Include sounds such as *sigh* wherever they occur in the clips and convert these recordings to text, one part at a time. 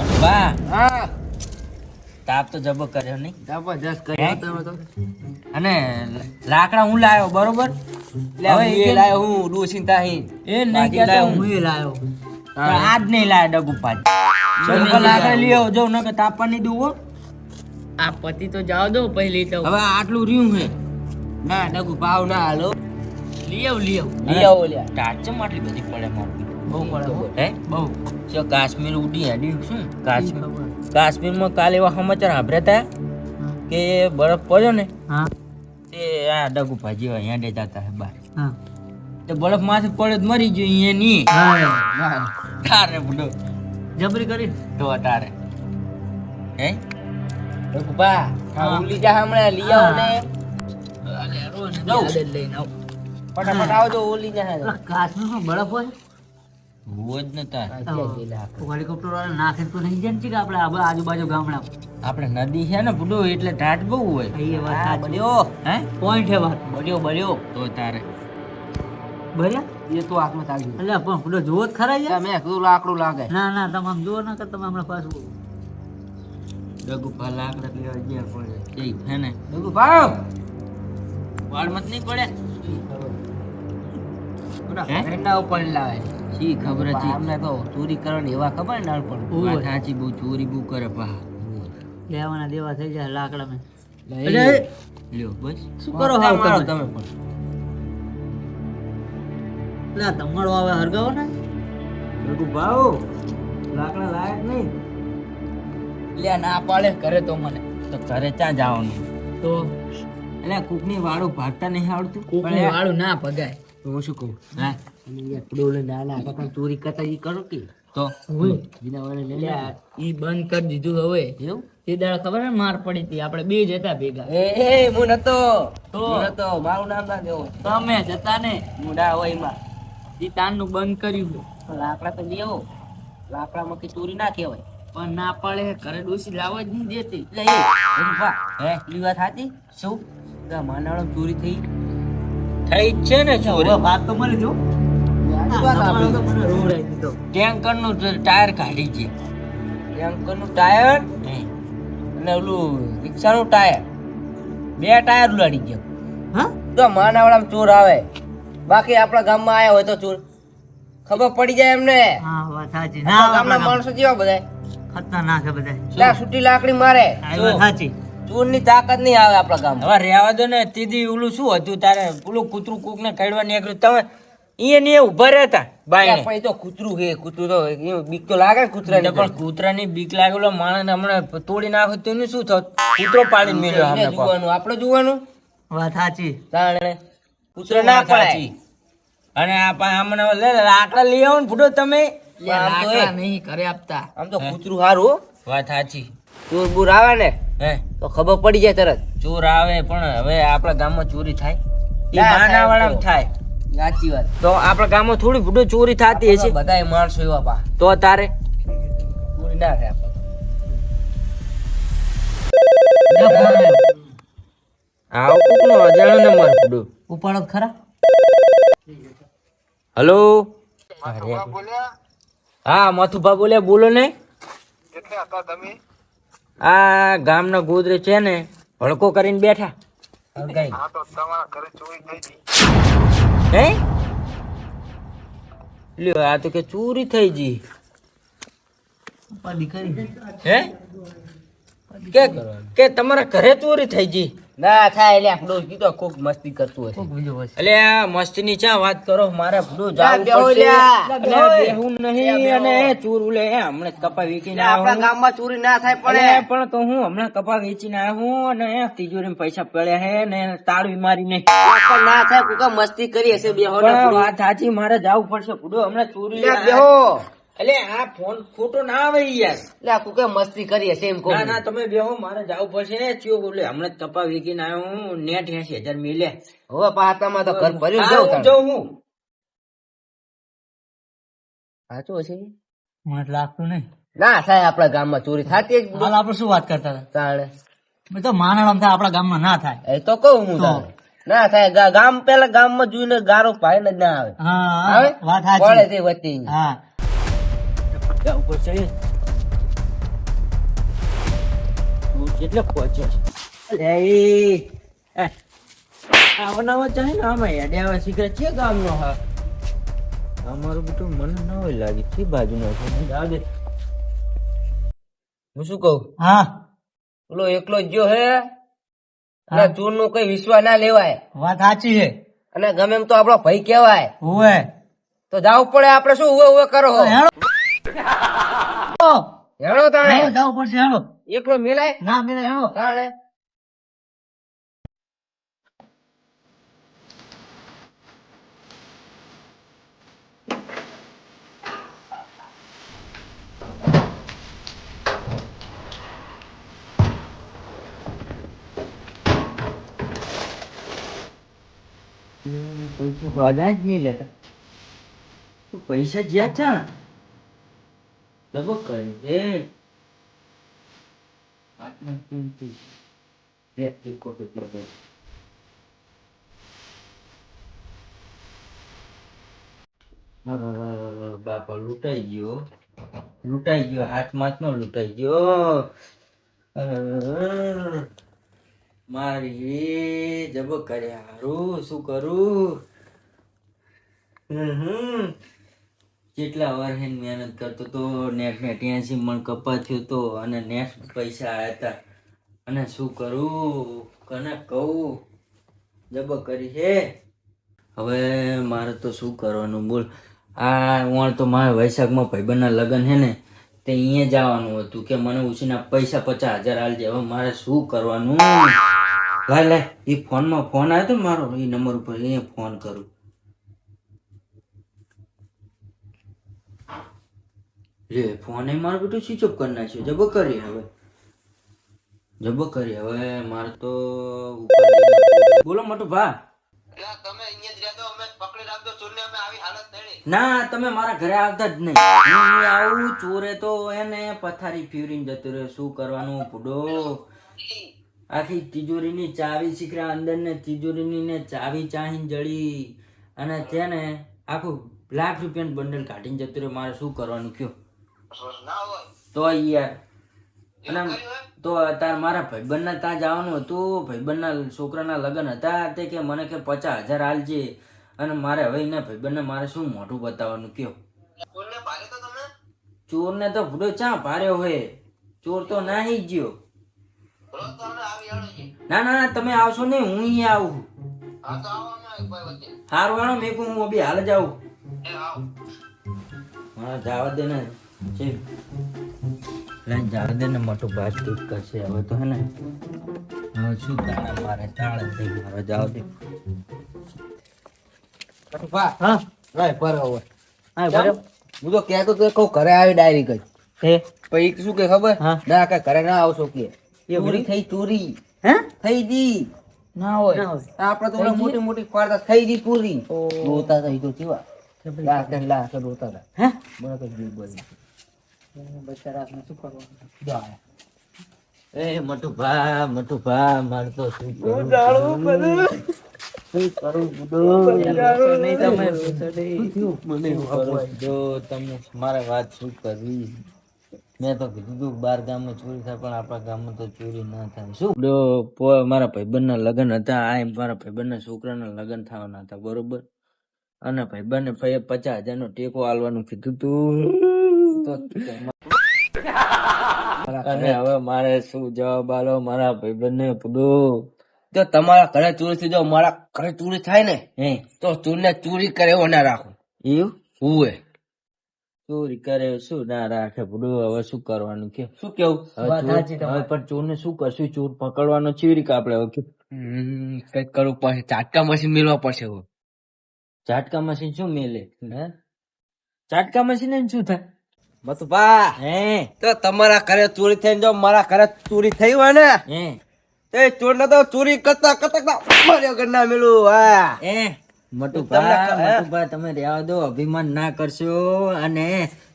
હા. તાપ તો જબો કર્યો નહીં. જબરજસ્ત કર્યો તમે તો. અને લાકડા હું લાવ્યો બરોબર? લે હવે હું એ લાયો હું ડોસીન તાહી. એ નહીં કે હું. એ લાવ્યો પણ આજ નહીં લાવ્યો ડગુ પાછ લાકડા લ્યો? લઈ આવો જો નકર તાપવા નહીં દઉં હો. આ પતિ તો જાવ દો પહેલી તો. હવે આટલું રહ્યું હે. ના ડગુ ભાવ ના હાલો. આવ લઈ આવો. લ્યા ટાચમ આટલી બધી પડે મારું. બહુ પડે હો. હે? બહુ. જો કાશ્મીર ઉડી હેડ્યું શું? કાશ્મીર. કાશ્મીરમાં કાલે એવા સમાચાર સાંભળ્યા હતા કે બરફ પડ્યો ને તે આ ડગુ ભાજી હોય હેડે જતા હે. બાર તે બરફમાંથી પડ્યો તો મરી ગયો અહીંયા નહીં. તારે બુડો જબરી કરી. તો તારે. હે? ડગુ બા ઉલી જા હમણાં લઈ આવો ને. લઈને આવ. ફટાફટ આવજો ઓલી જા. કાશ્મીરમાં બરફ હોય? આજુબાજુ ગામડા. આપણે નદી છે ને બુડો એટલે ટાટ બહુ હોય. એ વાત સાચી. બળ્યો. હે? પોઈન્ટ હે વાત. બળ્યો બળ્યો. તો તારે. ભર્યા એ તો હાથમાં ચાલજો એટલે પણ પેલો જોવો જ ખરા યાર. મેં કીધું લાકડું લાગે. ના ના તમે આમ જુઓ ના તમે હમણાં પાછું ડગુભા લાકડા લેવા ગયા પડે જઈ હે ને. ડગુ વાળ મત નહીં પડે? એના ઉપર લાવે. શી ખબર હતી અમને તો ચોરી કરવાની એવા ખબર ને નાનપણ સાચી બહુ ચોરી બહુ કરે પા લેવાના દેવા થઈ જાય લાકડા મેં. લ્યો બસ. શું કરો હાવ તમે? તમે પણ? એટલે તમારો આવે હરગાવો ને. ભાવ લાકડા લાયક નહીં. લે ના પાડે કરે તો મને. તો ઘરે ક્યાં જવાનું? તો? એટલે કુકની વાળું ભાગતા નહીં આવડતું? કોકની વાળું ના પગાય તો હું શું કહું? હા? અને યાર ડોલે નાના હતા પણ ચોરી કરતા ઈ કરો કે? તો? બીના વાળે લઈ લે. લે ઈ બંધ કરી દીધું હવે. એવું? તે દાડા ખબર ને માર પડી હતી? આપણે બે જ હતા ભેગા. એ એ હું નતો. તો? નતો. મારું નામ ના દેવો તમે જતા ને. મુડા હોય એમાં. ઈ તાનનું બંધ કર્યું લાકડા તો લેવો. લાકડામાં કઈ ચોરી ના કહેવાય. પણ ના પાડે ઘરે ડોસી લાવવા જ નહીં દેતી. એટલે એ હે પેલી વાત સાચી? શું? આ ચોરી થઈ? થઈ છે ને ચોરી હવે વાત તો મળી જો ટેન્કરનું ટાયર કાઢી છે. ટેન્કરનું ટાયર અને ઓલું રિક્ષાનું ટાયર. બે ટાયર ઉલાડી ગયા. હા? તો માનાવાળામાં ચોર આવે. બાકી આપણા ગામમાં આવ્યા હોય તો ચોર. ખબર પડી જાય એમને. હા વાત સાચી. ગામના માણસો જેવા બધા ખતરનાક છે બધા સુટી લાકડી મારે. સાચી. ચોરની તાકાત નહીં આવે આપણા ગામ હવે રહેવા દો ને તીધી ઓલું શું હતું તારે? ઓલું કૂતરું કૂક ને કાઢવા નીકળ્યું. તમે અહીંયા ને ઊભા રહેતા ભાઈ પણ એ તો કૂતરું છે કૂતરું તો બીક તો લાગે ને કૂતરાની પણ કૂતરાની બીક લાગેલો માણસ હમણાં તોડી નાખો તો એનું શું થયું? કૂતરો પાડી મેળ્યો હમણાં જોવાનું આપણે જોવાનું? વાત સાચી. તાણે કૂતરો ના વાત અને આ પા- હમણાં લે લે, લાકડા લઈ આવો ને ફૂટો તમે. આમ તો લાકડા નહીં ઘરે આપતા. આમ તો કૂતરું સારું હો. વાત સાચી. ચોર બુર આવે ને. હે? તો ખબર પડી જાય તરત. ચોર આવે પણ હવે આપણા ગામમાં ચોરી થાય. એ માનાવાળામાં થાય સાચી વાત. તો આપણા ગામમાં થોડી ભૂડો ચોરી થતી હશે. બધા માણસો એવા પા. તો તારે? ચોરી ના થાય આપણે. કોકનો અજાણ્યો નંબર. ભૂડો ઉપાડો ખરા. હલો? હા મથુભા બોલ્યા બોલો ને. આ ગામના ગોદરે છે ને ભડકો કરીને બેઠા. હે લ્યો આ તો કે ચોરી થઈ ગઈ. હે? કે કે તમારા ઘરે ચોરી થઈ ગઈ? ના થાય એટલે આપણો કીધો કોક મસ્તી કરતું હશે. કોક બીજો હશે. એટલે મસ્તી ની ચા વાત કરો મારે ભૂલું જાવું પડશે. બેહું. નહીં અને ચોર ઉલે હમણાં કપા વેચીને આપણા ગામમાં ચોરી ના થાય અરે પણ તો હું હમણાં કપા વેચીને આવ્યો હું અને તિજોરી પૈસા પડ્યા હે ને તાળવી મારી નહીં પણ ના થાય કોક મસ્તી કરી હશે બેહો ને વાત સાચી મારે જાવું પડશે. ભૂડો હમણાં ચોરી બેહો. એટલે આ ફોન ખોટો ના આવે યાર આખું કોક મસ્તી કરી હશે એમ કહો ના ના તમે બેહો મારે જવું પડશે. ચિયો બોલે હમણાં તપા વેચીને આવ્યો હું. નેટ એસી હજાર મિલે. હવે પાતામાં તો ઘર ભર્યું જાઉં હું જાઉં હું. સાચું હશે? મને લાગતું નહીં. ના થાય આપણા ગામમાં ચોરી થતી જ હાલ આપણે શું વાત કરતા હતા? તાણે. મેં તો માનણ થાય આપણા ગામમાં ના થાય. એ તો કહું હું. ના થાય ગામ પેલા ગામમાં જોઈને ગારો ભાઈ ને ના આવે. હા આવે? વાત પડે સાચી. તે વચ્ચે. હા. જાવું પડશે એટલે પહોંચ્યો છે. આવનાવો ચાહે ને આમાં હેડ્યા શીખરે છે ગામનો હા? અમારું બધું મન ન હોય લાગે છે બાજુનો છે જાવ દે. હું શું કહું? હા. પેલો એકલો જ ગયો હે? એટલે ચોરનું કઈ વિશ્વાસ ના લેવાય. વાત સાચી છે. અને ગમે એમ તો આપણો ભાઈ કહેવાય. હોવે તો જાવું પડે આપણે શું ઉવે ઉવે કરો હો. *laughs* હેડો હેડો તાણે હેડો, જાવું પડશે હેડો એકલો મિલાય? ના લેતા. પૈસા જ્યાં છે ડબો કરી. અરે, બાપા લૂંટાઈ ગયો લૂંટાઈ ગયો હાથમાં નો લૂંટાઈ ગયો મારી જબ કર્યા હારું શું કરું હમ. કેટલા વર્ષે મહેનત કરતો તો નેટ ને ત્યાંસી મણ કપા થયો તો અને નેટ પૈસા આવ્યા અને શું કરું? કને કહું? જબ કરી છે હવે મારે તો શું કરવાનું બોલ. આ વણ તો મારે વૈશાખમાં ભાઈબંધના લગ્ન છે ને, તે અહીંયા જવાનું હતું કે મને ઉછીના પૈસા પચાસ હજાર આલજે. હવે મારે શું કરવાનું? લાય લાય એ ફોનમાં ફોન આવ્યો તો મારો એ નંબર ઉપર અહીંયા ફોન કરું. રે ફોન મારો બેટો સ્વિચ ઓફ કરી નાખ્યો. જબ કરી હવે. જબ કરી. હવે મારે તો બોલો મોટું ભા ના તમે મારા ઘરે આવતા જ નહીં. હું આવું ચોરે તો એને પથારી ફ્યુરીને જતો રહ્યો. શું કરવાનું ભૂડો આખી તિજોરીની ચાવી શીખરા અંદર ને તિજોરીની ને ચાવી ચાહીને જડી અને તેને આખું લાખ રૂપિયાનું બંડલ કાઢીને જતો રહ્યો. મારે શું કરવાનું કયો? તો યાર. અને તો તાર મારા ભાઈબંધના ત્યાં જવાનું હતું. ભાઈબંધના છોકરાના લગ્ન હતા. તે કે મને કે પચાસ હજાર હાલજે અને મારે હવે એના ભાઈબંધને મારે શું મોઢું બતાવવાનું? કયો? ચોરને તો ભૂડો ચા પાર્યો હોય ચોર તો નાહી જ ગયો. ના ના ના, તમે આવશો નહીં. હું અહીંયા આવું હારું વાળો મેં હું બી હાલ જ આવું. હા જવા દે ને છે. લઈને જવા દે ને મોટું બાતચીત કરશે. હવે તો હે ને હવે શું મારે તાળ જાવ દે. હા? લાય પર હવે. હા બરાબર. હું તો કહેતો તો કહું ઘરે આવી ડાયરી કઈ હે? પછી શું કે ખબર. ના કે ઘરે ના આવશો કે. ચોરી થઈ ચોરી. હે? થઈ દી. ના હોય. આપણે તો? મોટી મોટી ફાળતા થઈ ગઈ પૂરી. રોતા થઈ તો કેવા? લાખ લાખ રોતા હતા. હે? બરાબર બોલી બચારાને શું કરવાનું એ મોટું ભા મારે તો શું કરું શું કરું બુડો નહીં તમે મને જો તમને મારે વાત શું કરવી? મેં તો કીધું તું બાર ગામમાં ચોરી થાય પણ આપણા ગામમાં તો ચોરી ના થાય. શું? પો- મારા ભાઈબંધના લગ્ન હતા. આ મારા ભાઈબંધના છોકરાના લગ્ન થવાના હતા બરોબર? અને ભાઈબંધને ભાઈએ પચાસ હજારનો ટેકો આલવાનું કીધું તું. તો અને હવે મારે શું જવાબ આલો? મારા ભાઈબંધને પૂડું જો તમારા ઘરે ચોરી થઈ જાવ મારા ઘરે ચોરી થાય ને હે? તો ચોરને ચોરી કરે એવો ના રાખો. એવું? હુએ ચોરી કરે શું ના રાખે? બુડું હવે શું કરવાનું કે? શું કેવું? હવે પણ ચોર ને શું કરશું? ચોર પકડવાનો ચીવી રીતે આપડે હવે કે? કંઈક કરવું પડશે ચાટકા મશીન મેળવા પડશે હવે. ઝાટકા મશીન શું મેલે? હે? ચાટકા મશીન ને શું થાય? મતુભા હે. તો તમારા ઘરે ચોરી થઈને જો મારા ઘરે ચોરી થઈ હોય ને હે. તે ચોર ને તો ચોરી કરતા કરતા માર્યો ઘર મેલું હા. તમે રહેવા દો અભિમાન ના કરશો. અને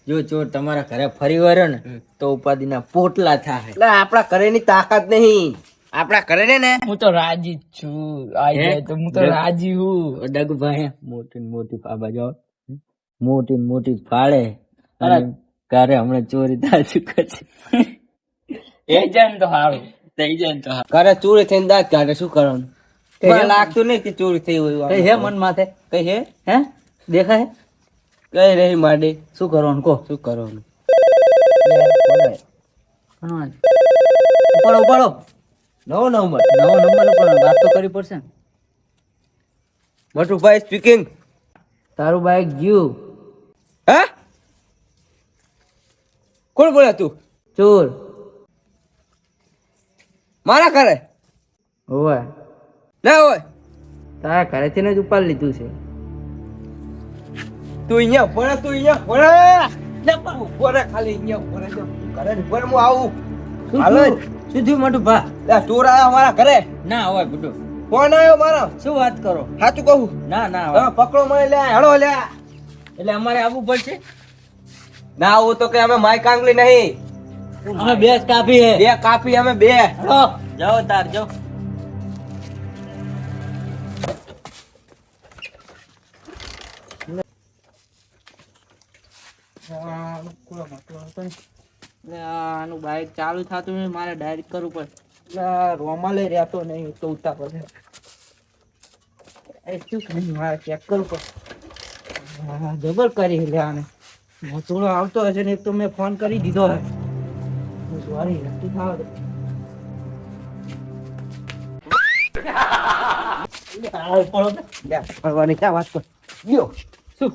જો ચોર તમારા ઘરે ફરી વળ્યો ને તો ઉપાધિના પોટલા થાય એટલે આપણા ઘરે ની તાકાત નહીં. આપણા ઘરે ને ને. હું તો રાજી છું. આઈ તો હું તો રાજી હું. ડગભાઈ મોટી મોટી ફાબા જાઓ મોટી ને મોટી ફાળે. અને ઘરે હમણાં ચોરી થાય શું છે એ જાય તો સારું થઈ જાય ને તો ઘરે ચોરી થઈને દાંત કાઢે શું કરવાનું? મને લાગતું નહીં કે ચોરી થઈ હોય કઈ હે મન માથે? કઈ હે? હે? દેખાય? કઈ રહી માડી. શું કરવાનું? કહો. શું કરવાનું? ઉપાડો ઉપાડો. નવો નંબર. નવો નંબર ઉપાડો. વાત તો કરવી પડશે ને. મોટુભાઈ સ્પીકિંગ તારું બાઈક ગયું હે કોણ બોલે તું. ચોર મારા ઘરે? હોય ના હોય તારા ઘરેથી જ ઉપાડી લીધું છે. તું અહીંયા ભણે તું અહીંયા ભણે ઊભો ખાલી અહીંયા ઘરે હું આવું. હાલો શું થયું મોટું ભા? લે, ચોર આવ્યા મારા ઘરે? ના હોય બુડો. કોણ આવ્યો મારો? શું વાત કરો? સાચું કહું? ના ના પકડો મને લે હેડો લે. એટલે અમારે આવવું પડશે? ના હું તો કે અમે માય કાંગલી નહીં. અમે બે કાપી હે. બે કાપી અમે બે. જાઓ તાર જો આનું બાઈક ચાલુ થતું નહીં મારે ડાયરેક્ટ કરવું પડે. રોમાલે રહેતો નહીં તો ઉતાર પડે. એ શું કર્યું? મારે ચેક કરવું પડે. જબર કરી લે આને. મોટુડો આવતો હશે ને તો મેં ફોન કરી દીધો હે. સોરી નથી થાવ. વાત કર? શું?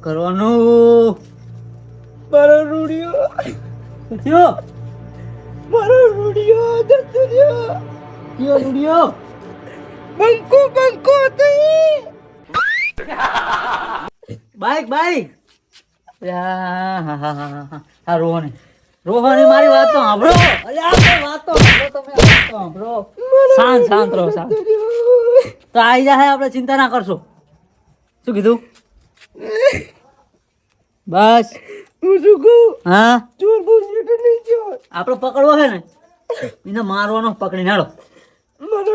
કરવાનું? રૂડિયો. કયો વિડિયો બંકો બંકો થઈ બાઈક બાઈક હા, રોહન રોહન મારી વાત તો સાંભળો. અરે આ વાત તો સાંભળો તમે સાંભળો. શાંત શાંત રહો શાંત. તો આવી જાય આપણે ચિંતા ના કરશો. શું કીધું? બસ. હું શું કહું? હા? ચોર બહુ નહીં આપણો પકડવો છે ને? એને મારવાનો પકડીને હાલો મારો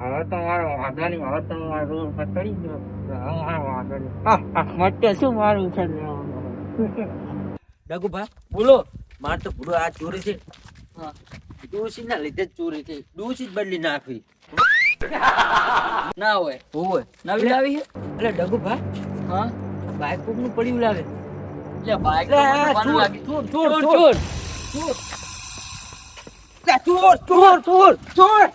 હવે તો વાંધો નહીં હવે તો મારો પકડી ગયો હવે મારો વાંધો નહીં મટકે શું મારું છે ડગુભા બોલો. માર તો પૂરો આ ચોરી છે. ડોસી ના લીધે ચોરી થઈ. ડોસી જ બદલી નાખવી. ના હોય. હોય નવી લાવી છે? એટલે ડગુભા હા? બાઈક કોકનું પડ્યું બાઈક લે, ચોર, ચોર, ચોર, ચોર. લે, ચોર ચોર ચોર ચોર.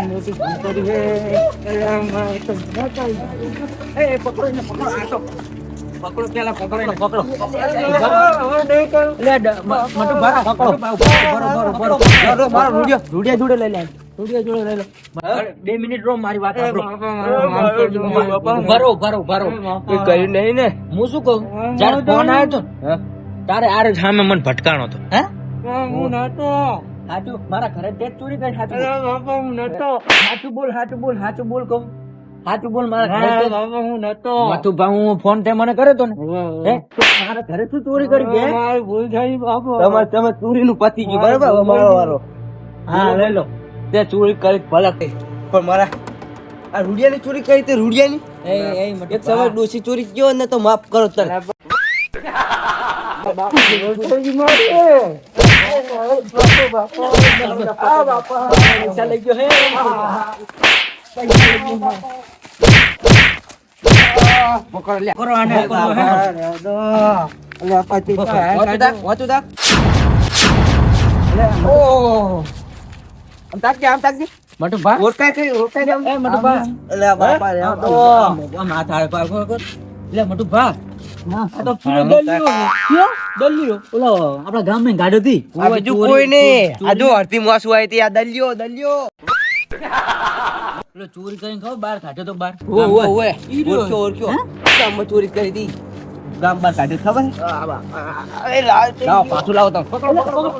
મોટી પકડો એને પકડો. આ તો પકડો પેલા પકડો પકડો લે ડ- મ- મટુ ભરા પકડો. બરો બરો બરો મારો મારો રૂડિયો રૂડિયા. જોડે લઈ લે. સ્ટુડિયો જોડે લઈ લો. બે મિનિટ રો મારી વાત સાંભળો. ભરો ભરો ભરો કોઈ કર્યું નહીં ને? હું શું કહું? જ્યારે ફોન આવ્યો તો તારે આરે સામે મને ભટકાણો તો. હે? હું નતો. સાચું મારા ઘરે તે ચોરી કરી સાચું બોલ. હું નતો. બોલ સાચું બોલ સાચું બોલ કહું. સાચું બોલ મારા ઘરે તે જ- બાપા હું નતો. મથુભા હું ફોન તે મને કરે તો ને. હે? મારા ઘરે શું ચોરી કરી મારી ભૂલ થઈ બાપા. તમે તમે ચોરીનું પતી ગયું બરાબર? મારો વારો. હા લઈ લો તે ચોરી કરી ભલે. કઈ પણ મારા આ રૂડિયાની ચોરી કરી તે રૂડિયાની? એ એ એક સવાર ડોસી ચોરી ગયો ને તો માફ કરો તર બાપા લઈ ગયો હે. પકડ લે. કરો આને. કરો હે વાંચું તાક, વાંચું તાક. ઓહ. આમ તાકજે, આમ તાકજે. મટુભા? ઓળખાય કઈ, ઓળખાય ને આમ? એ મટુભા. અલે બાપા રે, તો. આમ હાથ હાથ પાર કર કર. લે મટુભા. તો પૂરો દલ્યો. કયો? દલ્યો? ઓલો આપણા ગામની ગાડી હતી. બીજું કોઈ નહીં. આ જો અડધી મોસું આવી હતી આ દલ્યો દલ્યો. પેલો ચોરી કરીને ખબર બાર કાઢ્યો તો બાર ઓળખ્યો ગામમાં. ચોરી કરી હતી ગામ બાર કાઢ્યો ખબર? લાવો પાછું લાવો તમે. પકડો પકડો પકડો.